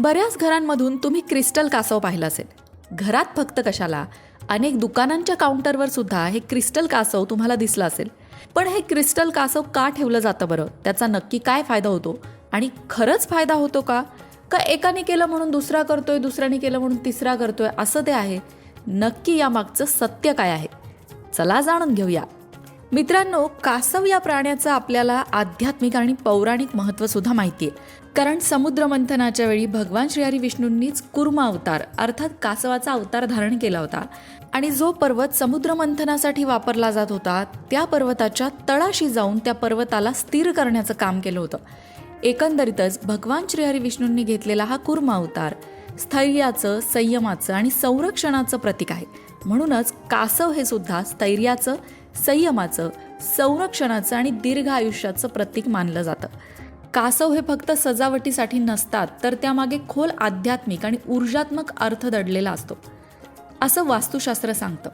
बऱ्याच घरांमधून तुम्ही क्रिस्टल कासव पाहिलं असेल. घरात फक्त कशाला? अनेक दुकानांच्या काउंटरवर सुद्धा हे क्रिस्टल कासव तुम्हाला दिसलं असेल. पण हे क्रिस्टल कासव का ठेवलं जातं बरं? त्याचा नक्की काय फायदा होतो? आणि खरंच फायदा होतो का? का एकाने केलं म्हणून दुसरा करतोय दुसऱ्याने केलं म्हणून तिसरा करतोय? असं ते आहे. नक्की यामागचं सत्य काय आहे? चला जाणून घेऊया. मित्रांनो कासव या प्राण्याचं आपल्याला आध्यात्मिक आणि पौराणिक महत्त्व सुद्धा माहिती आहे. कारण समुद्र मंथनाच्या वेळी भगवान श्रीहरी विष्णूंनीच कुर्म अवतार अर्थात कासवाचा अवतार धारण केला होता. आणि जो पर्वत समुद्र मंथनासाठी वापरला जात होता त्या पर्वताच्या तळाशी जाऊन त्या पर्वताला स्थिर करण्याचं काम केलं होतं. एकंदरीतच भगवान श्रीहरी विष्णूंनी घेतलेला हा कुर्म अवतार स्थैर्याचं संयमाचं आणि संरक्षणाचं प्रतीक आहे. म्हणूनच कासव हे सुद्धा स्थैर्याचं संयमाचं संरक्षणाचं आणि दीर्घ आयुष्याचं प्रतीक मानलं जातं. कासव हे फक्त सजावटीसाठी नसतात तर त्यामागे खोल आध्यात्मिक आणि ऊर्जात्मक अर्थ दडलेला असतो. असं वास्तुशास्त्र सांगतं.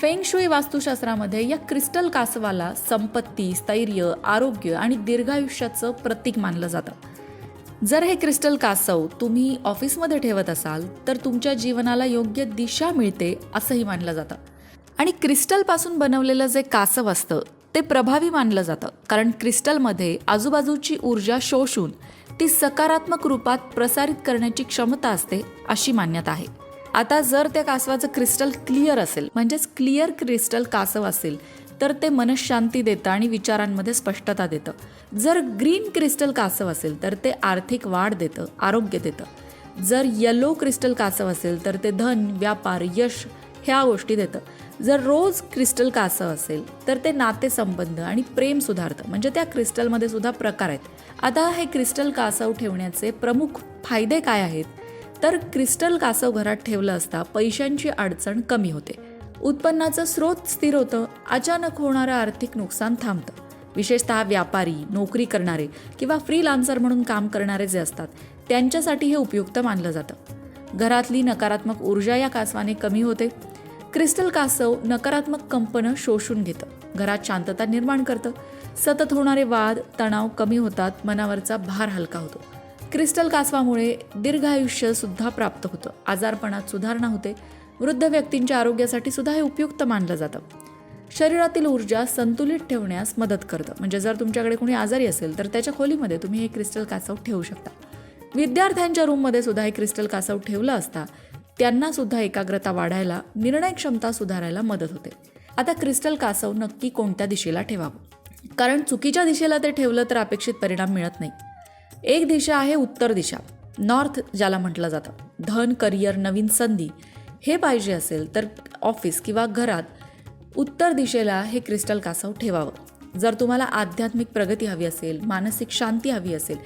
फेंगशुई वास्तुशास्त्रामध्ये या क्रिस्टल कासवाला संपत्ती स्थैर्य आरोग्य आणि दीर्घायुष्याचं प्रतीक मानलं जातं. जर हे क्रिस्टल कासव तुम्ही ऑफिसमध्ये ठेवत असाल तर तुमच्या जीवनाला योग्य दिशा मिळते असंही मानलं जातं. आणि क्रिस्टलपासून बनवलेलं जे कासव असतं ते प्रभावी मानलं जातं. कारण क्रिस्टलमध्ये आजूबाजूची ऊर्जा शोषून ती सकारात्मक रूपात प्रसारित करण्याची क्षमता असते अशी मान्यता आहे. आता जर त्या कासवाचं क्रिस्टल क्लिअर असेल म्हणजेच क्लिअर क्रिस्टल कासव असेल तर ते मनशांती देतं आणि विचारांमध्ये स्पष्टता देतं. जर ग्रीन क्रिस्टल कासव असेल तर ते आर्थिक वाढ देतं आरोग्य देतं. जर येलो क्रिस्टल कासव असेल तर ते धन व्यापार यश ह्या गोष्टी देतं. जर रोज क्रिस्टल कासव असेल तर ते नातेसंबंध आणि प्रेम सुधारतं. म्हणजे त्या क्रिस्टलमध्ये सुद्धा प्रकार आहेत. आता हे क्रिस्टल कासव ठेवण्याचे प्रमुख फायदे काय आहेत? तर क्रिस्टल कासव घरात ठेवलं असता पैशांची अडचण कमी होते. उत्पन्नाचं स्रोत स्थिर होतं. अचानक होणारं आर्थिक नुकसान थांबतं. विशेषतः व्यापारी नोकरी करणारे किंवा फ्रीलान्सर म्हणून काम करणारे जे असतात त्यांच्यासाठी हे उपयुक्त मानलं जातं. घरातली नकारात्मक ऊर्जा या कासवाने कमी होते. क्रिस्टल कासव नकारात्मक कंपनं शोषून घेतं. घरात शांतता निर्माण करतं. सतत होणारे वाद तणाव कमी होतात मनावरचा भार हलका होतो. क्रिस्टल कासवामुळे दीर्घायुष्य सुद्धा प्राप्त होतं. आजारपणात सुधारणा होते. वृद्ध व्यक्तींच्या आरोग्यासाठी सुद्धा हे उपयुक्त मानलं जातं. शरीरातील ऊर्जा संतुलित ठेवण्यास मदत करतं. म्हणजे जर तुमच्याकडे कोणी आजारी असेल तर त्याच्या खोलीमध्ये तुम्ही हे क्रिस्टल कासव ठेवू शकता. विद्यार्थ्यांच्या रूममध्ये सुद्धा हे क्रिस्टल कासव ठेवलं असता त्यांना सुद्धा एकाग्रता वाढायला निर्णय क्षमता सुधारायला मदत होते. आता क्रिस्टल कासव नक्की कोणत्या दिशेला ठेवावं? कारण चुकीच्या दिशेला ते ठेवलं तर अपेक्षित परिणाम मिळत नाही. एक दिशा आहे उत्तर दिशा नॉर्थ ज्याला म्हटलं जातं. धन करिअर नवीन संधी हे पाहिजे असेल तर ऑफिस किंवा घरात उत्तर दिशेला हे क्रिस्टल कासव ठेवावं. जर तुम्हाला आध्यात्मिक प्रगती हवी असेल मानसिक शांती हवी असेल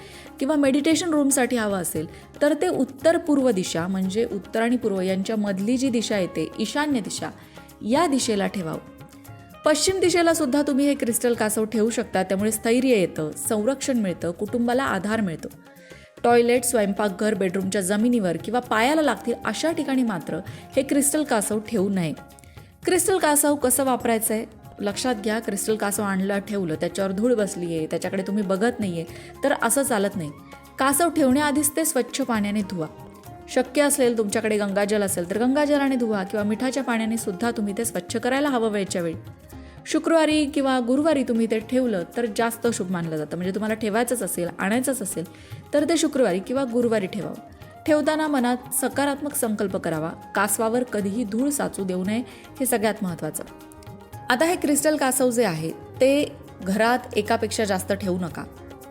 किंवा मेडिटेशन रूमसाठी हवं असेल तर ते उत्तर पूर्व दिशा म्हणजे उत्तर आणि पूर्व यांच्या मधली जी दिशा येते ईशान्य दिशा या दिशेला ठेवावं. पश्चिम दिशेला सुद्धा तुम्ही हे क्रिस्टल कासव ठेवू शकता त्यामुळे स्थैर्य येतं संरक्षण मिळतं कुटुंबाला आधार मिळतो. टॉयलेट स्वयंपाकघर बेडरूमच्या जमिनीवर किंवा पायाला लागतील अशा ठिकाणी मात्र हे क्रिस्टल कासव ठेवू नये. क्रिस्टल कासव कसं वापरायचं आहे लक्षात घ्या क्रिस्टल कासव आणलं ठेवलं त्याच्यावर धूळ बसली आहे त्याच्याकडे तुम्ही बघत नाही आहे तर असं चालत नाही. कासव ठेवण्याआधीच ते स्वच्छ पाण्याने धुवा. शक्य असेल तुमच्याकडे गंगाजल असेल तर गंगाजलाने धुवा किंवा मिठाच्या पाण्याने सुद्धा तुम्ही ते स्वच्छ करायला हवं वेळच्या वेळी. शुक्रवारी किंवा गुरुवारी तुम्ही ते ठेवलं तर जास्त शुभ मानलं जातं. म्हणजे तुम्हाला ठेवायचंच असेल आणायचंच असेल तर ते शुक्रवारी किंवा गुरुवारी ठेवावं. ठेवताना मनात सकारात्मक संकल्प करावा. कासवावर कधीही धूळ साचू देऊ नये हे सगळ्यात महत्त्वाचं. आता हे क्रिस्टल कासव जे आहे ते घरात एकापेक्षा जास्त ठेवू नका.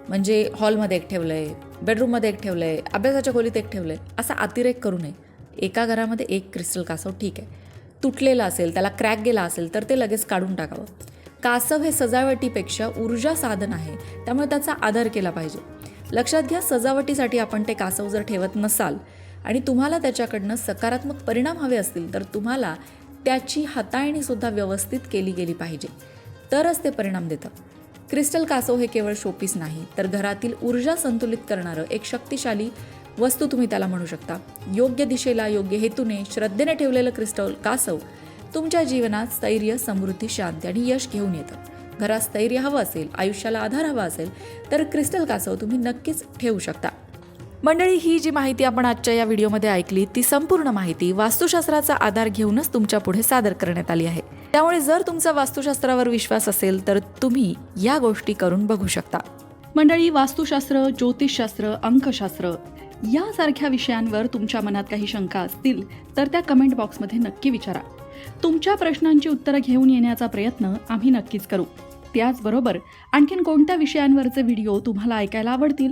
म्हणजे हॉलमध्ये एक ठेवलं आहे बेडरूममध्ये एक ठेवलं आहे अभ्यासाच्या खोलीत एक ठेवलं आहे असा अतिरेक करू नये. एका घरामध्ये एक क्रिस्टल कासव ठीक आहे. तुटलेला असेल त्याला क्रॅक गेला असेल तर ते लगेच काढून टाकावं. कासव हे सजावटीपेक्षा ऊर्जा साधन आहे त्यामुळे त्याचा आदर केला पाहिजे. लक्षात घ्या सजावटीसाठी आपण ते कासव जर ठेवत नसाल आणि तुम्हाला त्याच्याकडनं सकारात्मक परिणाम हवे असतील तर तुम्हाला त्याची हाताळणीसुद्धा व्यवस्थित केली गेली पाहिजे. तरच ते परिणाम देतं. क्रिस्टल कासव हे केवळ शोपीस नाही तर घरातील ऊर्जा संतुलित करणारं एक शक्तिशाली वस्तू तुम्ही त्याला म्हणू शकता. योग्य दिशेला योग्य हेतूने श्रद्धेने ठेवलेलं क्रिस्टल कासव तुमच्या जीवनात स्थैर्य समृद्धी शांती आणि यश घेऊन येतं. घरात स्थैर्य हवं असेल आयुष्याला आधार हवा असेल तर क्रिस्टल कासव तुम्ही नक्कीच ठेवू शकता. मंडळी ही जी माहिती आपण आजच्या या व्हिडिओमध्ये ऐकली ती संपूर्ण माहिती वास्तुशास्त्राचा आधार घेऊनच तुमच्यापुढे सादर करण्यात आली आहे. त्यामुळे जर तुमचा वास्तुशास्त्रावर विश्वास असेल तर तुम्ही या गोष्टी करून बघू शकता. मंडळी वास्तुशास्त्र ज्योतिषशास्त्र अंकशास्त्र यासारख्या विषयांवर तुमच्या मनात काही शंका असतील तर त्या कमेंट बॉक्समध्ये नक्की विचारा. तुमच्या प्रश्नांची उत्तरं घेऊन येण्याचा प्रयत्न आम्ही नक्कीच करू. त्याचबरोबर आणखीन कोणत्या विषयांवरचे व्हिडिओ तुम्हाला ऐकायला आवडतील